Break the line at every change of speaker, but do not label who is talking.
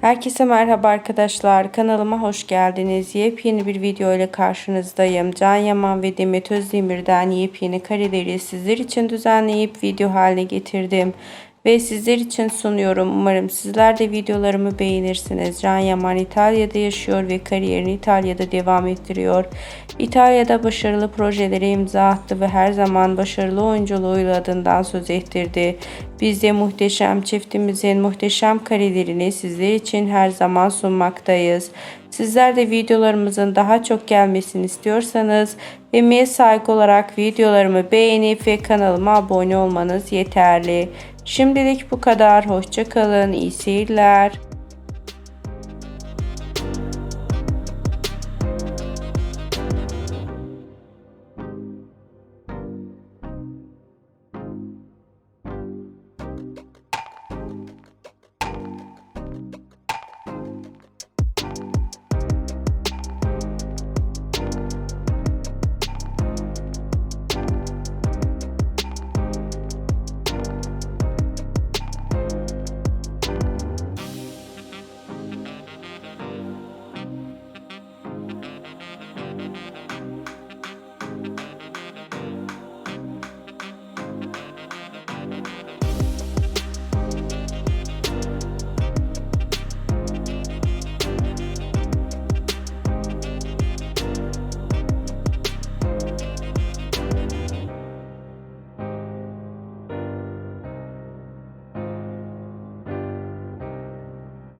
Herkese merhaba arkadaşlar. Kanalıma hoş geldiniz. Yepyeni bir video ile karşınızdayım. Can Yaman ve Demet Özdemir'den yepyeni kareleri sizler için düzenleyip video haline getirdim. Ve sizler için sunuyorum. Umarım sizler de videolarımı beğenirsiniz. Can Yaman İtalya'da yaşıyor ve kariyerini İtalya'da devam ettiriyor. İtalya'da başarılı projelere imza attı ve her zaman başarılı oyunculuğuyla adından söz ettirdi. Biz de muhteşem çiftimizin muhteşem karelerini sizler için her zaman sunmaktayız. Sizler de videolarımızın daha çok gelmesini istiyorsanız emeğe saygı olarak videolarımı beğenip ve kanalıma abone olmanız yeterli. Şimdilik bu kadar. Hoşçakalın. İyi seyirler.